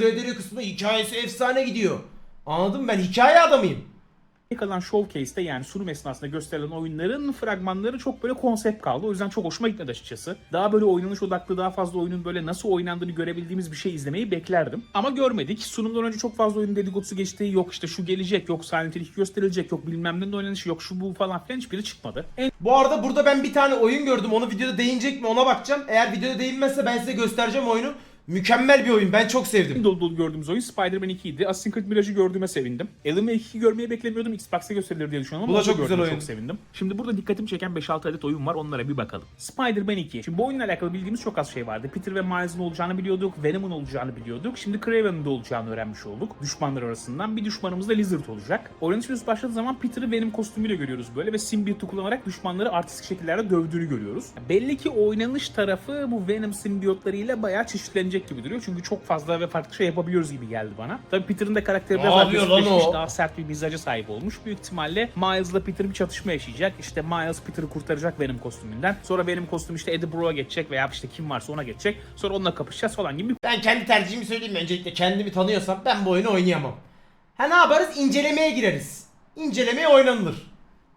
Rederi kısmı hikayesi efsane gidiyor. Anladın mı? Ben hikaye adamıyım. kalan showcase'te yani sunum esnasında gösterilen oyunların fragmanları çok böyle konsept kaldı. O yüzden çok hoşuma gitmedi açıkçası. Daha böyle oynanış odaklı daha fazla oyunun böyle nasıl oynandığını görebildiğimiz bir şey izlemeyi beklerdim. Ama görmedik. Sunumdan önce çok fazla oyunun dedikodusu geçti. Yok işte şu gelecek, yok 2 gösterilecek, yok bilmem ne oynanışı, yok şu bu falan filan hiçbiri çıkmadı. En Bu arada burada ben bir tane oyun gördüm. Onu videoda değinecek mi ona bakacağım. Eğer videoda değinmezse ben size göstereceğim oyunu. Mükemmel bir oyun. Ben çok sevdim. dolu dolu gördüğümüz oyun Spider-Man 2 idi. Assassin's Creed Mirage'ı gördüğüme sevindim. Alan Wake 2'yi görmeyi beklemiyordum. Xbox'ta gösterilir diye düşünüyorum ama Bu da onu çok güzel gördüğüme oyun. Çok sevindim. Şimdi burada dikkatimi çeken 5-6 adet oyun var. Onlara bir bakalım. Spider-Man 2. Şimdi bu oyunla alakalı bildiğimiz çok az şey vardı. Peter ve Miles'ın olacağını biliyorduk. Venom'un olacağını biliyorduk. Şimdi Kraven'ın da olacağını öğrenmiş olduk. Düşmanlar arasından. Bir düşmanımız da Lizard olacak. Videosu başladığı zaman Peter'ı Venom kostümüyle görüyoruz böyle ve simbiyot'u kullanarak düşmanları artistik şekillerde dövdüğünü görüyoruz. Belli ki oynanış tarafı bu Venom simbiyotlarıyla bayağı çeşitlenecek gibi duruyor. Çünkü çok fazla ve farklı şey yapabiliyoruz gibi geldi bana. Tabii Peter'ın da karakteri Ne biraz daha daha sert bir mizaca sahip olmuş. Büyük ihtimalle Miles'la Peter bir çatışma yaşayacak. İşte Miles Peter'ı kurtaracak Venom kostümünden. Sonra Venom kostümü işte Eddie Brock'a geçecek veya işte kim varsa ona geçecek. Sonra onunla kapışacağız falan gibi Ben kendi tercihimi söyleyeyim mi? Öncelikle kendimi tanıyorsam ben bu oyunu oynayamam. Ha ne yaparız? İncelemeye gireriz. İncelemeye oynanılır.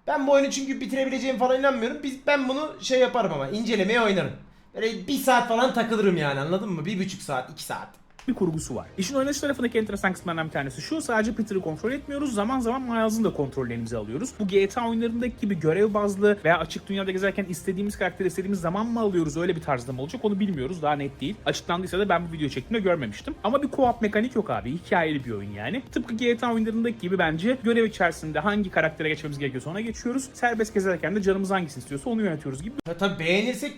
Ben bu oyunu çünkü bitirebileceğim falan inanmıyorum. Biz, ben bunu şey yaparım ama incelemeye oynarım. Böyle bir saat falan takılırım yani anladın mı? Bir buçuk saat, iki saat. bir kurgusu var. İşin oynanış tarafındaki enteresan kısımlardan bir tanesi şu. Sadece Peter'ı kontrol etmiyoruz. Zaman zaman Miles'ın da kontrolünü elimize alıyoruz. Bu GTA oyunlarındaki gibi görev bazlı veya açık dünyada gezerken istediğimiz karakteri istediğimiz zaman mı alıyoruz? Öyle bir tarzda mı olacak? Onu bilmiyoruz. Daha net değil. Açıklandıysa da ben bu video çektiğimde görmemiştim. Ama bir co-op mekanik yok abi. Hikayeli bir oyun yani. Tıpkı GTA oyunlarındaki gibi bence görev içerisinde hangi karaktere geçmemiz gerekiyorsa ona geçiyoruz. Serbest gezerken de canımız hangisini istiyorsa onu yönetiyoruz gibi Ya tabii beğenirsek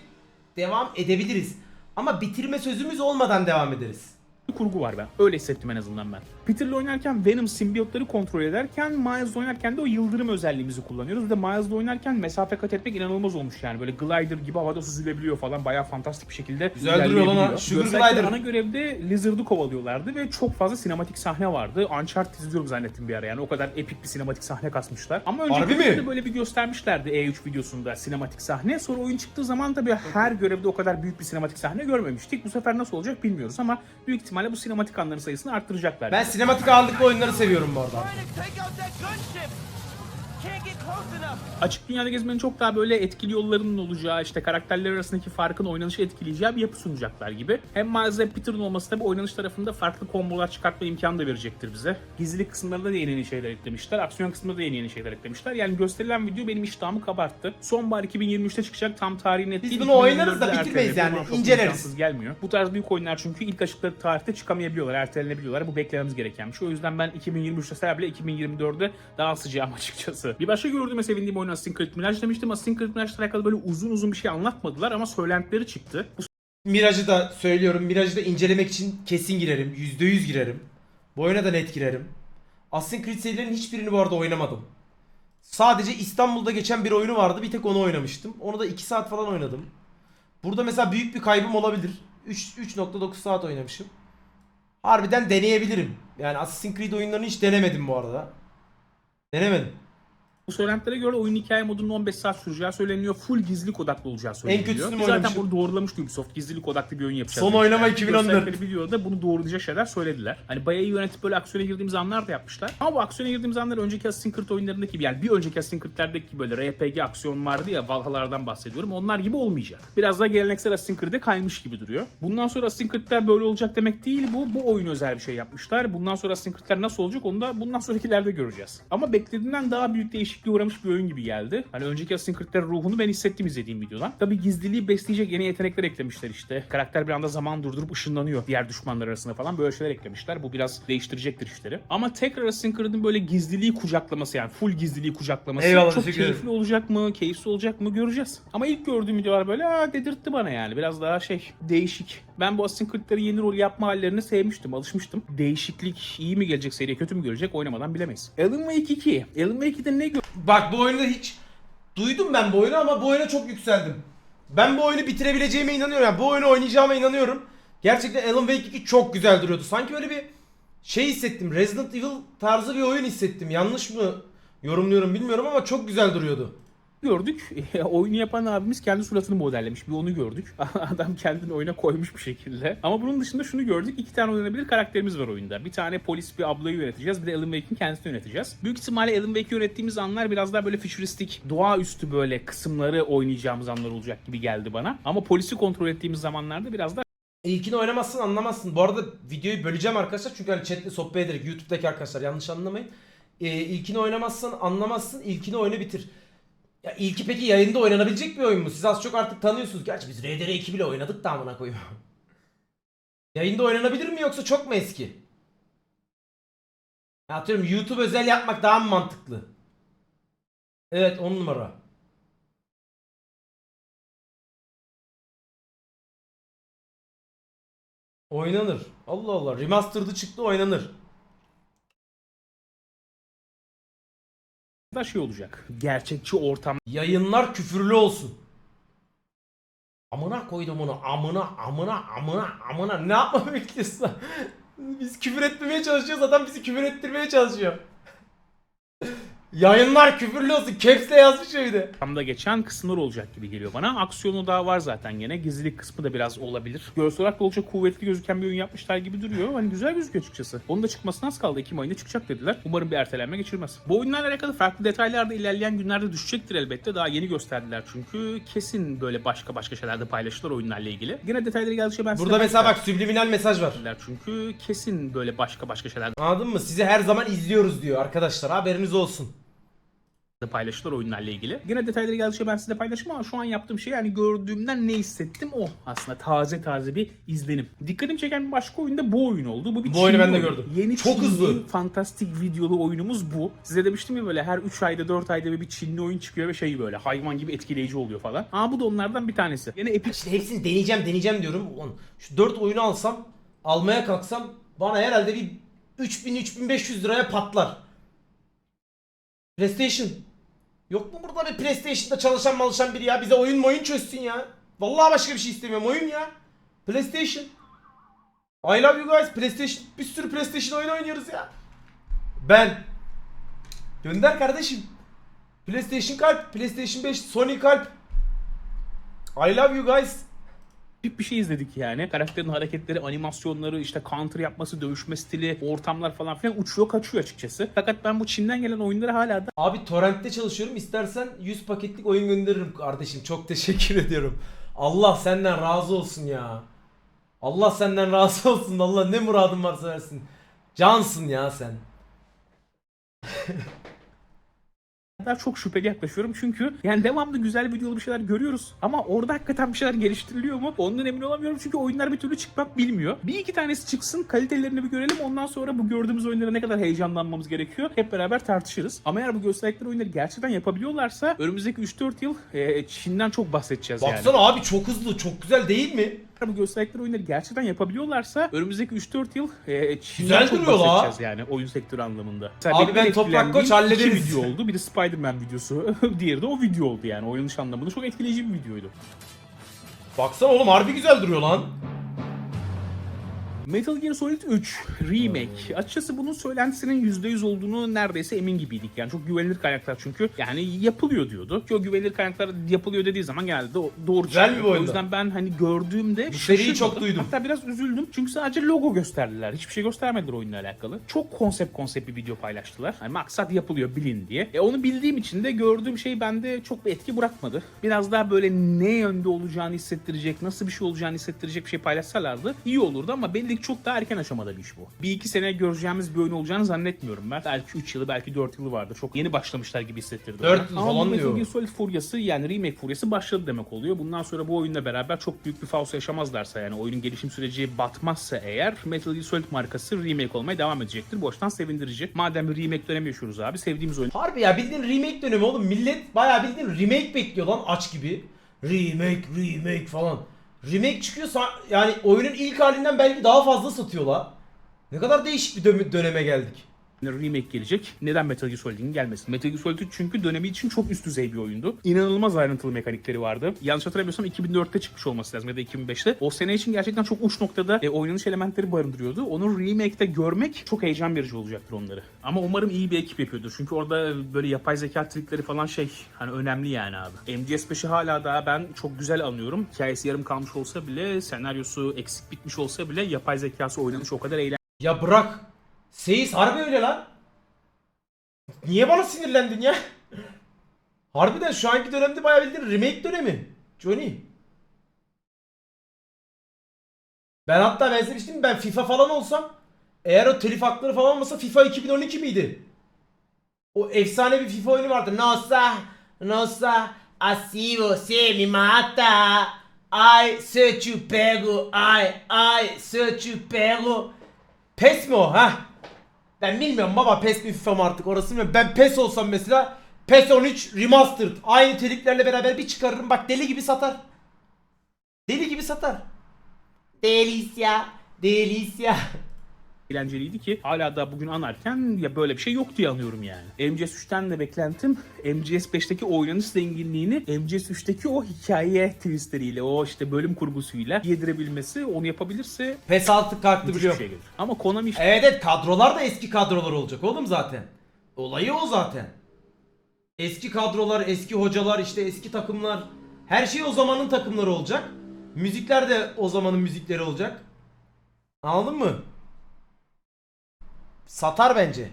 devam edebiliriz. Ama bitirme sözümüz olmadan devam ederiz. kurgu var ben. Öyle hissettim en azından ben. Peter'la oynarken Venom simbiyotları kontrol ederken Miles'la oynarken de o yıldırım özelliğimizi kullanıyoruz. Bir de Miles'la oynarken mesafe kat etmek inanılmaz olmuş yani. Böyle glider gibi havada süzülebiliyor falan. Bayağı fantastik bir şekilde Güzel duruyor lan ha. Sugar glider. ana görevde Lizard'ı kovalıyorlardı ve çok fazla sinematik sahne vardı. Uncharted izliyorum zannettim bir ara yani. O kadar epik bir sinematik sahne kasmışlar. Ama önceki oyunda böyle bir göstermişlerdi E3 videosunda sinematik sahne. Sonra oyun çıktığı zaman tabii her görevde o kadar büyük bir sinematik sahne görmemiştik. Bu sefer nasıl olacak bilmiyoruz ama büyük ihtimalle bu sinematik anların sayısını arttıracaklar. Ben sinematik ağırlıklı oyunları seviyorum bu arada. Açık dünyada gezmenin çok daha böyle etkili yollarının olacağı, işte karakterler arasındaki farkın oynanışı etkileyeceği bir yapı sunacaklar gibi. Hem Miles hem Peter'ın olması tabii oynanış tarafında farklı kombolar çıkartma imkanı da verecektir bize. Gizlilik kısımlarında da yeni yeni şeyler eklemişler. Aksiyon kısmında da yeni yeni şeyler eklemişler. Yani gösterilen video benim iştahımı kabarttı. Sonbahar 2023'te çıkacak tam tarihi net Biz değil. bunu oynarız da 2024'de bitirmeyiz yani, inceleriz. gelmiyor. Bu tarz büyük oyunlar çünkü ilk açıkları tarihte çıkamayabiliyorlar, ertelenebiliyorlar. Bu beklememiz gereken bir şey. O yüzden ben 2023'te sebeple 2024'de daha sıcağım açıkçası. Bir başka gördüğüme sevindiğim oyun Assassin's Creed Mirage demiştim. Assassin's Creed Mirage'la alakalı böyle uzun uzun bir şey anlatmadılar ama söylentileri çıktı. Bu Mirage'ı da söylüyorum. Mirage'ı da incelemek için kesin girerim. %100 girerim. Bu oyuna da net girerim. Assassin's Creed serilerinin hiçbirini bu arada oynamadım. Sadece İstanbul'da geçen bir oyunu vardı. Bir tek onu oynamıştım. Onu da 2 saat falan oynadım. Burada mesela büyük bir kaybım olabilir. 3 3.9 saat oynamışım. Harbiden deneyebilirim. Yani Assassin's Creed oyunlarını hiç denemedim bu arada. Denemedim. Bu söylentilere göre oyun hikaye modunun 15 saat süreceği söyleniyor. Full gizlilik odaklı olacağı söyleniyor. kötüsünü Ki Zaten oynamışım. bunu doğrulamıştı Ubisoft. Gizlilik odaklı bir oyun yapacağız. Son demişler. oynama 2014. Gösterdikleri videoda bunu doğrulayacak şeyler söylediler. Hani bayağı iyi yönetip böyle aksiyona girdiğimiz anlar da yapmışlar. Ama bu aksiyona girdiğimiz anlar önceki Assassin's Creed oyunlarındaki gibi yani bir önceki Assassin's Creed'lerdeki böyle RPG aksiyon vardı ya Valhalla'lardan bahsediyorum. Onlar gibi olmayacak. Biraz daha geleneksel Assassin's Creed'e kaymış gibi duruyor. Bundan sonra Assassin's Creed'ler böyle olacak demek değil bu. Bu oyun özel bir şey yapmışlar. Bundan sonra Assassin's Creed'ler nasıl olacak onu da bundan sonrakilerde göreceğiz. Ama beklediğimden daha büyük değişikliğe uğramış bir oyun gibi geldi. Hani önceki Assassin's Creed'lerin ruhunu ben hissettim izlediğim videodan. Tabi gizliliği besleyecek yeni yetenekler eklemişler işte. Karakter bir anda zaman durdurup ışınlanıyor diğer düşmanlar arasında falan böyle şeyler eklemişler. Bu biraz değiştirecektir işleri. Ama tekrar Assassin's Creed'in böyle gizliliği kucaklaması yani full gizliliği kucaklaması Eyvallah, çok teşekkür ederim. keyifli olacak mı, keyifsiz olacak mı göreceğiz. Ama ilk gördüğüm videolar böyle aa dedirtti bana yani. Biraz daha şey değişik. Ben bu Assassin's Creed'lerin yeni rol yapma hallerini sevmiştim, alışmıştım. Değişiklik iyi mi gelecek seriye, kötü mü görecek oynamadan bilemeyiz. Alan Wake 2. Alan Wake 2'de ne gö- Bak bu oyunda hiç duydum ben bu oyunu ama bu oyuna çok yükseldim. Ben bu oyunu bitirebileceğime inanıyorum. Yani bu oyunu oynayacağıma inanıyorum. Gerçekten Alan Wake 2 çok güzel duruyordu. Sanki böyle bir şey hissettim. Resident Evil tarzı bir oyun hissettim. Yanlış mı yorumluyorum bilmiyorum ama çok güzel duruyordu. Gördük. Oyunu yapan abimiz kendi suratını modellemiş. Bir onu gördük. Adam kendini oyuna koymuş bir şekilde. Ama bunun dışında şunu gördük. İki tane oynanabilir karakterimiz var oyunda. Bir tane polis bir ablayı yöneteceğiz. Bir de Alan Wake'in kendisini yöneteceğiz. Büyük ihtimalle Alan Wake'i yönettiğimiz anlar biraz daha böyle fütüristik, doğaüstü böyle kısımları oynayacağımız anlar olacak gibi geldi bana. Ama polisi kontrol ettiğimiz zamanlarda biraz da İlkini oynamazsın anlamazsın. Bu arada videoyu böleceğim arkadaşlar çünkü hani chatle sohbet ederek YouTube'daki arkadaşlar yanlış anlamayın. Ee, ilkini oynamazsan anlamazsın. İlkini oyna bitir. Ya ilki peki yayında oynanabilecek bir oyun mu? Siz az çok artık tanıyorsunuz. Gerçi biz RDR 2 bile oynadık da amına koyayım. yayında oynanabilir mi yoksa çok mu eski? Ya atıyorum YouTube özel yapmak daha mı mantıklı? Evet 10 numara. Oynanır. Allah Allah. Remastered'ı çıktı oynanır. Da şey olacak. Gerçekçi ortam Yayınlar küfürlü olsun. Amına koydum onu. Amına amına amına amına. Ne yapmamı bekliyorsun? Biz küfür etmemeye çalışıyoruz. Adam bizi küfür ettirmeye çalışıyor. Yayınlar küfürlü olsun. Caps'le yazmış ya bir de. Ortamda geçen kısımlar olacak gibi geliyor bana. Aksiyonu daha var zaten gene. Gizlilik kısmı da biraz olabilir. Görsel olarak da oldukça kuvvetli gözüken bir oyun yapmışlar gibi duruyor. Hani güzel gözüküyor açıkçası. Onun da çıkmasına az kaldı. Ekim ayında çıkacak dediler. Umarım bir ertelenme geçirmez. Bu oyunlarla alakalı farklı detaylar da ilerleyen günlerde düşecektir elbette. Daha yeni gösterdiler çünkü. Kesin böyle başka başka şeyler de paylaşırlar oyunlarla ilgili. Yine detayları geldikçe ben Burada mesela bak subliminal mesaj var. Çünkü kesin böyle başka başka şeyler Anladın mı? Sizi her zaman izliyoruz diyor arkadaşlar. Haberiniz olsun. Paylaştılar oyunlarla ilgili. Yine detayları geldikçe ben size paylaşırım ama şu an yaptığım şey yani gördüğümden ne hissettim o aslında taze taze bir izlenim. Dikkatimi çeken bir başka oyun da bu oyun oldu. Bu bir Bu oyunu Çinli ben de oyun. gördüm. Yeni Çok Çinli, hızlı. fantastik videolu oyunumuz bu. Size demiştim ya böyle her 3 ayda 4 ayda bir, bir Çinli oyun çıkıyor ve şey böyle hayvan gibi etkileyici oluyor falan. Aa bu da onlardan bir tanesi. Yine Epic İşte hepsini deneyeceğim deneyeceğim diyorum. Şu 4 oyunu alsam almaya kalksam bana herhalde bir 3000-3500 liraya patlar. PlayStation. Yok mu burada bir PlayStation'da çalışan malışan biri ya? Bize oyun mu oyun çözsün ya. Vallahi başka bir şey istemiyorum. Oyun ya. PlayStation. I love you guys. PlayStation. Bir sürü PlayStation oyunu oynuyoruz ya. Ben. Gönder kardeşim. PlayStation kalp. PlayStation 5. Sony kalp. I love you guys. Tip bir şey izledik yani. Karakterin hareketleri, animasyonları, işte counter yapması, dövüşme stili, ortamlar falan filan uçuyor kaçıyor açıkçası. Fakat ben bu Çin'den gelen oyunları hala da Abi torrentte çalışıyorum. İstersen 100 paketlik oyun gönderirim kardeşim. Çok teşekkür ediyorum. Allah senden razı olsun ya. Allah senden razı olsun. Allah ne muradın varsa versin. Cansın ya sen. daha çok şüpheli yaklaşıyorum çünkü yani devamlı güzel videolu bir şeyler görüyoruz ama orada hakikaten bir şeyler geliştiriliyor mu ondan emin olamıyorum çünkü oyunlar bir türlü çıkmak bilmiyor. Bir iki tanesi çıksın kalitelerini bir görelim ondan sonra bu gördüğümüz oyunlara ne kadar heyecanlanmamız gerekiyor hep beraber tartışırız. Ama eğer bu gösterdikleri oyunları gerçekten yapabiliyorlarsa önümüzdeki 3-4 yıl e, Çin'den çok bahsedeceğiz yani. Baksana abi çok hızlı, çok güzel değil mi? Bu gösterdikleri oyunları gerçekten yapabiliyorlarsa önümüzdüzdeki 3-4 yıl e, Çin'den Güzel çok duruyor la. bahsedeceğiz yani oyun sektörü anlamında. Mesela Abi benim ben Toprak etkilendiğim Koç hallederiz. iki video oldu. Biri Spider-Man videosu, diğeri de o video oldu yani. Oynanış anlamında çok etkileyici bir videoydu. Baksana oğlum harbi güzel duruyor lan. Metal Gear Solid 3 Remake. Açıkçası bunun söylentisinin %100 olduğunu neredeyse emin gibiydik. Yani çok güvenilir kaynaklar çünkü yani yapılıyor diyordu. Ki o güvenilir kaynaklar yapılıyor dediği zaman geldi o doğru çıkıyor. bir. O yüzden ben hani gördüğümde Bu seriyi şaşırmadım. çok duydum. Hatta biraz üzüldüm. Çünkü sadece logo gösterdiler. Hiçbir şey göstermediler oyunla alakalı. Çok konsept konsept bir video paylaştılar. Hani maksat yapılıyor bilin diye. E onu bildiğim için de gördüğüm şey bende çok bir etki bırakmadı. Biraz daha böyle ne yönde olacağını hissettirecek, nasıl bir şey olacağını hissettirecek bir şey paylaşsalardı iyi olurdu ama belli ki çok daha erken aşamada bir iş bu. Bir iki sene göreceğimiz bir oyun olacağını zannetmiyorum ben. Belki 3 yılı belki 4 yılı vardı. Çok yeni başlamışlar gibi hissettirdi. Dört bana. yıl Ama falan bu Metal diyor. Gear Solid furyası yani remake furyası başladı demek oluyor. Bundan sonra bu oyunla beraber çok büyük bir falso yaşamazlarsa yani oyunun gelişim süreci batmazsa eğer Metal Gear Solid markası remake olmaya devam edecektir. Açıdan sevindirici. Madem bir remake dönemi yaşıyoruz abi sevdiğimiz oyun Harbi ya bildiğin remake dönemi oğlum. Millet bayağı bildiğin remake bekliyor lan aç gibi. Remake, remake falan. Remake çıkıyorsa yani oyunun ilk halinden belki daha fazla satıyorlar. Ne kadar değişik bir dö- döneme geldik. Remake gelecek. Neden Metal Gear Solid'in gelmesin? Metal Gear Solid 3 çünkü dönemi için çok üst düzey bir oyundu. İnanılmaz ayrıntılı mekanikleri vardı. Yanlış hatırlamıyorsam 2004'te çıkmış olması lazım ya da 2005'te. O sene için gerçekten çok uç noktada e, oynanış elementleri barındırıyordu. Onu remake'te görmek çok heyecan verici olacaktır onları. Ama umarım iyi bir ekip yapıyordur. Çünkü orada böyle yapay zeka trikleri falan şey hani önemli yani abi. MGS5'i hala daha ben çok güzel anlıyorum. Hikayesi yarım kalmış olsa bile, senaryosu eksik bitmiş olsa bile yapay zekası oynanış o kadar eğlenceli Ya bırak. Seyis harbi öyle lan. Niye bana sinirlendin ya? Harbiden şu anki dönemde bayağı bildiğin remake dönemi. Johnny. Ben hatta ben demiştim ben FIFA falan olsam eğer o telif hakları falan olmasa FIFA 2012 miydi? O efsane bir FIFA oyunu vardı. Nossa, nossa, asivo se mi mata. Ay, se pego, ay, ay, se te pego. PES mi o ha? Ben bilmiyorum baba PES mi FIFA mı artık orası bilmiyorum. Ben PES olsam mesela PES 13 Remastered aynı teliklerle beraber bir çıkarırım bak deli gibi satar. Deli gibi satar. Delicia, delicia. Eğlenceliydi ki hala da bugün anarken ya böyle bir şey yok diye anıyorum yani. MGS3'ten de beklentim MGS5'teki oynanış zenginliğini MGS3'teki o hikaye twistleriyle o işte bölüm kurgusuyla yedirebilmesi onu yapabilirse PES artık kalktı müthiş bir biliyorum. şey gelir. Ama Konami işte Evet evet kadrolar da eski kadrolar olacak oğlum zaten. Olayı o zaten. Eski kadrolar, eski hocalar, işte eski takımlar. Her şey o zamanın takımları olacak. Müzikler de o zamanın müzikleri olacak. Anladın mı? Satar bence.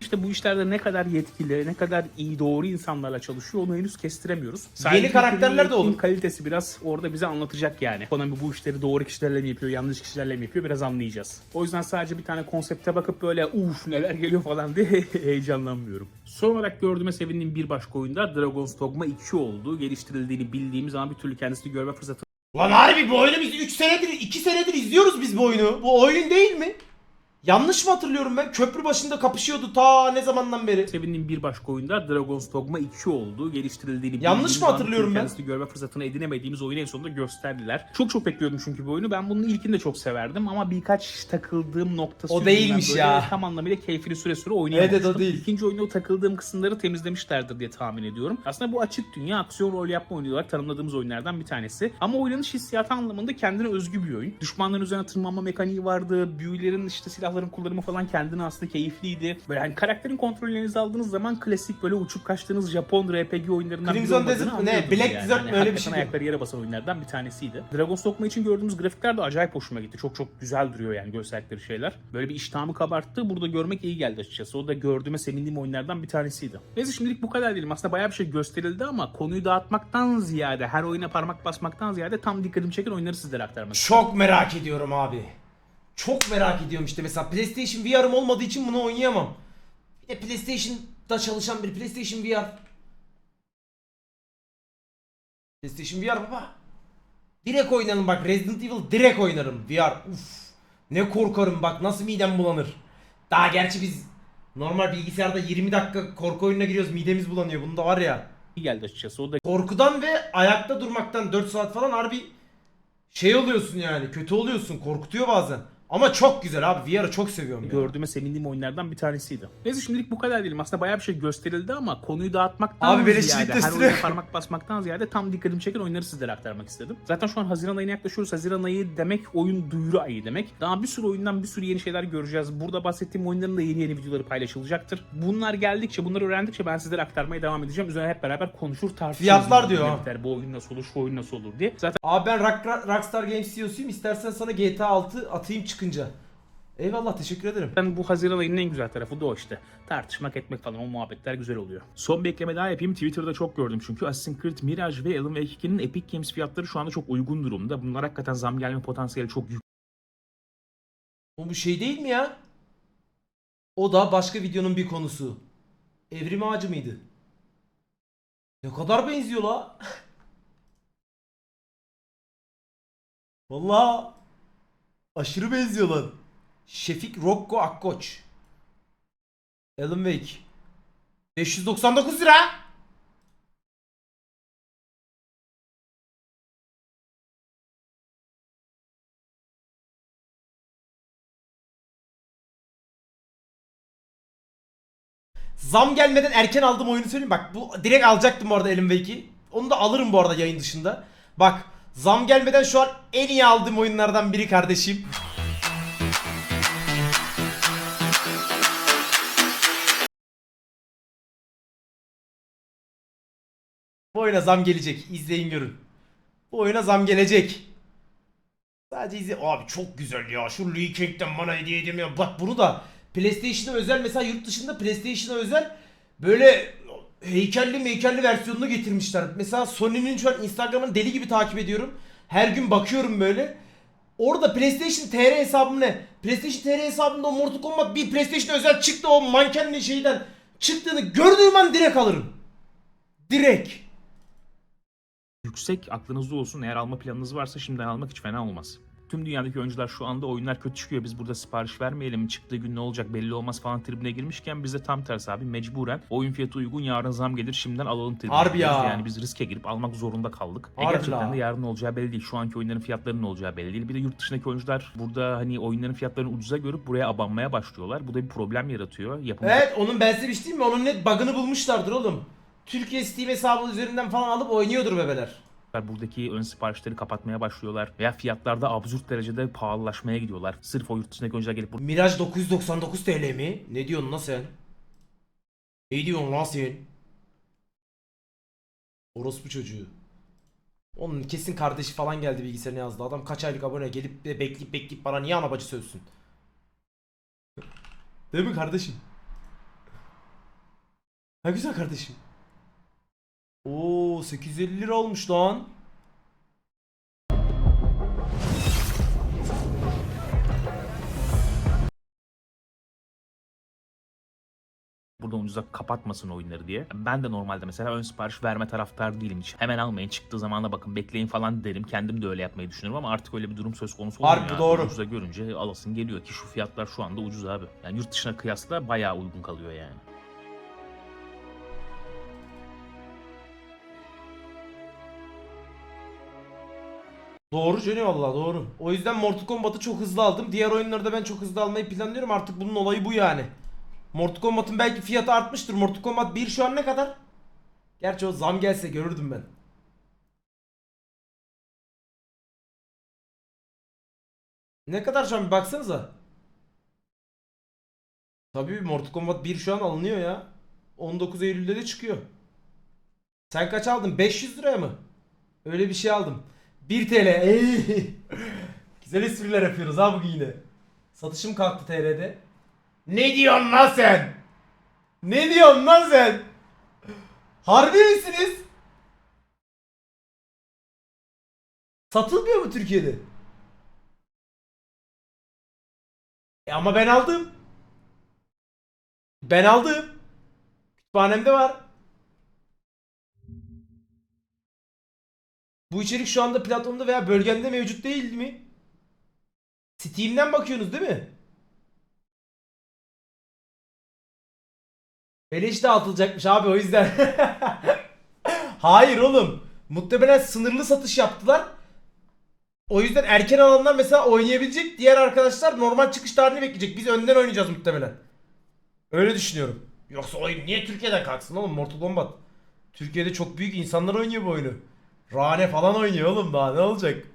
İşte bu işlerde ne kadar yetkili, ne kadar iyi doğru insanlarla çalışıyor onu henüz kestiremiyoruz. Yeni karakterler de olur. kalitesi biraz orada bize anlatacak yani. Konami bu işleri doğru kişilerle mi yapıyor, yanlış kişilerle mi yapıyor biraz anlayacağız. O yüzden sadece bir tane konsepte bakıp böyle uf neler geliyor falan diye heyecanlanmıyorum. Son olarak gördüğüme sevindiğim bir başka oyunda Dragon's Dogma 2 oldu. Geliştirildiğini bildiğimiz ama bir türlü kendisini görme fırsatı Lan harbi bu oyunu biz 3 senedir 2 senedir izliyoruz biz bu oyunu. Bu oyun değil mi? Yanlış mı hatırlıyorum ben? Köprü başında kapışıyordu ta ne zamandan beri. sevindiğim bir başka oyunda Dragon's Dogma 2 oldu. Geliştirildiğini Yanlış mı hatırlıyorum ben? kendisini görme fırsatını edinemediğimiz oyunu en sonunda gösterdiler. Çok çok bekliyordum çünkü bu oyunu. Ben bunun ilkini de çok severdim ama birkaç takıldığım noktası O değilmiş böyle ya. Tam anlamıyla keyfini süre süre oynayamamıştım. Evet, o değil. İkinci oyunda o takıldığım kısımları temizlemişlerdir diye tahmin ediyorum. Aslında bu açık dünya aksiyon rol yapma oyunu olarak tanımladığımız oyunlardan bir tanesi. Ama oynanış hissiyatı anlamında kendine özgü bir oyun. Düşmanların üzerine tırmanma mekaniği vardı. Büyülerin işte silahların kullanımı falan kendine aslında keyifliydi. Böyle hani karakterin kontrolünü elinize aldığınız zaman klasik böyle uçup kaçtığınız Japon RPG oyunlarından Crimson Desert mi ne? Black yani. Desert mi? Hani Öyle bir şey. ayakları yere basan oyunlardan bir tanesiydi. Dragon's Dogma için gördüğümüz grafikler de acayip hoşuma gitti. Çok çok güzel duruyor yani gösterdikleri şeyler. Böyle bir iştahımı kabarttı. Burada görmek iyi geldi açıkçası. O da gördüğüme sevindiğim oyunlardan bir tanesiydi. Neyse şimdilik bu kadar diyelim. Aslında bayağı bir şey gösterildi ama konuyu dağıtmaktan ziyade, her oyuna parmak basmaktan ziyade tam dikkatimi çeken oyunları sizlere aktarmak Çok merak ediyorum abi. Çok merak ediyorum işte mesela PlayStation VR'ım olmadığı için bunu oynayamam. Bir de PlayStation'da çalışan bir PlayStation VR. PlayStation VR baba. Direkt oynarım bak Resident Evil direkt oynarım VR. Uf. Ne korkarım bak nasıl midem bulanır. Daha gerçi biz normal bilgisayarda 20 dakika korku oyununa giriyoruz midemiz bulanıyor. Bunda var ya. iyi geldi açıkçası. O da Korkudan ve ayakta durmaktan 4 saat falan harbi şey oluyorsun yani kötü oluyorsun korkutuyor bazen. Ama çok güzel abi VR'ı çok seviyorum ya. gördüğüme sevindiğim oyunlardan bir tanesiydi. Neyse şimdilik bu kadar diyelim. Aslında bayağı bir şey gösterildi ama konuyu dağıtmaktan Abi ziyade, her oyuna parmak basmaktan ziyade tam dikkatimi çeken oyunları sizlere aktarmak istedim. Zaten şu an Haziran ayına yaklaşıyoruz. Haziran ayı demek oyun duyuru ayı demek. Daha bir sürü oyundan bir sürü yeni şeyler göreceğiz. Burada bahsettiğim oyunların da yeni yeni videoları paylaşılacaktır. Bunlar geldikçe, bunları öğrendikçe ben sizlere aktarmaya devam edeceğim. Üzerine hep beraber konuşur tartışırız. Fiyatlar diyor biter, Bu oyun nasıl olur, şu oyun nasıl olur diye. Zaten Abi ben Rock, Rockstar Games CEO'suyum istersen sana GTA 6 atayım çıkınca. Eyvallah teşekkür ederim. Ben bu Haziran ayının en güzel tarafı da o işte. Tartışmak etmek falan o muhabbetler güzel oluyor. Son bir ekleme daha yapayım. Twitter'da çok gördüm çünkü Assassin's Creed Mirage ve Alan Wake 2'nin Epic Games fiyatları şu anda çok uygun durumda. Bunlar hakikaten zam gelme potansiyeli çok O bu şey değil mi ya? O da başka videonun bir konusu. Evrim ağacı mıydı? Ne kadar benziyor la? Vallahi aşırı benziyor lan. Şefik Rocco Akkoç. Alan Wake. 599 lira. zam gelmeden erken aldığım oyunu söyleyeyim. Bak bu direkt alacaktım bu arada Alan Wake'i. Onu da alırım bu arada yayın dışında. Bak zam gelmeden şu an en iyi aldığım oyunlardan biri kardeşim. Bu oyuna zam gelecek. İzleyin görün. Bu oyuna zam gelecek. Sadece izle. Abi çok güzel ya. Şu Lee King'den bana hediye edemiyor. Bak bunu da PlayStation'a özel mesela yurt dışında PlayStation'a özel böyle heykelli meykelli versiyonunu getirmişler. Mesela Sony'nin şu an Instagram'ını deli gibi takip ediyorum. Her gün bakıyorum böyle. Orada PlayStation TR hesabım ne? PlayStation TR hesabımda o Mortal Kombat bir PlayStation özel çıktı o mankenli şeyden çıktığını gördüğüm an direkt alırım. Direkt. yüksek aklınızda olsun. Eğer alma planınız varsa şimdiden almak hiç fena olmaz. Tüm dünyadaki oyuncular şu anda oyunlar kötü çıkıyor. Biz burada sipariş vermeyelim. Çıktığı gün ne olacak belli olmaz falan tribine girmişken biz de tam tersi abi mecburen oyun fiyatı uygun yarın zam gelir şimdiden alalım tribine. Harbi ya. Yani biz riske girip almak zorunda kaldık. E Harbi gerçekten la. de yarın olacağı belli değil. Şu anki oyunların fiyatlarının olacağı belli değil. Bir de yurt dışındaki oyuncular burada hani oyunların fiyatlarını ucuza görüp buraya abanmaya başlıyorlar. Bu da bir problem yaratıyor. Yapımcı Evet onun ben size bir şey mi? Onun net bug'ını bulmuşlardır oğlum. Türkiye Steam hesabı üzerinden falan alıp oynuyordur bebeler. Buradaki ön siparişleri kapatmaya başlıyorlar. Veya fiyatlarda absürt derecede pahalılaşmaya gidiyorlar. Sırf o yurt dışındaki oyuncular gelip Miraj 999 TL mi? Ne diyorsun lan sen? Ne diyorsun lan sen? Orospu çocuğu. Onun kesin kardeşi falan geldi bilgisayarına yazdı. Adam kaç aylık abone gelip de bekleyip bekleyip bana niye anabacı sövsün? Değil mi kardeşim? Ha güzel kardeşim. Oo 850 lira olmuş lan. buradan ucuza kapatmasın oyunları diye. Ben de normalde mesela ön sipariş verme taraftar değilim hiç. Hemen almayın çıktığı zamana bakın bekleyin falan derim. Kendim de öyle yapmayı düşünüyorum ama artık öyle bir durum söz konusu olmuyor. Harbi doğru. Ucuza görünce alasın geliyor ki şu fiyatlar şu anda ucuz abi. Yani yurt dışına kıyasla bayağı uygun kalıyor yani. Doğru Johnny valla doğru. O yüzden Mortal Kombat'ı çok hızlı aldım. Diğer oyunları da ben çok hızlı almayı planlıyorum. Artık bunun olayı bu yani. Mortal Kombat'ın belki fiyatı artmıştır. Mortal Kombat 1 şu an ne kadar? Gerçi o zam gelse görürdüm ben. Ne kadar şu an bir baksanıza. Tabii Mortal Kombat 1 şu an alınıyor ya. 19 Eylül'de de çıkıyor. Sen kaç aldın? 500 liraya mı? Öyle bir şey aldım. 1 TL. Güzel espriler yapıyoruz ha bugün yine. Satışım kalktı TR'de. Ne diyorsun lan sen? Ne diyorsun lan sen? Harbi misiniz? Satılmıyor mu Türkiye'de? E ama ben aldım. Ben aldım. Kütüphanemde var. Bu içerik şu anda platformda veya bölgende mevcut değil mi? Steam'den bakıyorsunuz değil mi? Beleş dağıtılacakmış abi o yüzden. Hayır oğlum. Muhtemelen sınırlı satış yaptılar. O yüzden erken alanlar mesela oynayabilecek. Diğer arkadaşlar normal çıkış tarihini bekleyecek. Biz önden oynayacağız muhtemelen. Öyle düşünüyorum. Yoksa oyun niye Türkiye'den kalksın oğlum Mortal Kombat? Türkiye'de çok büyük insanlar oynuyor bu oyunu. Rane falan oynuyor oğlum daha ne olacak?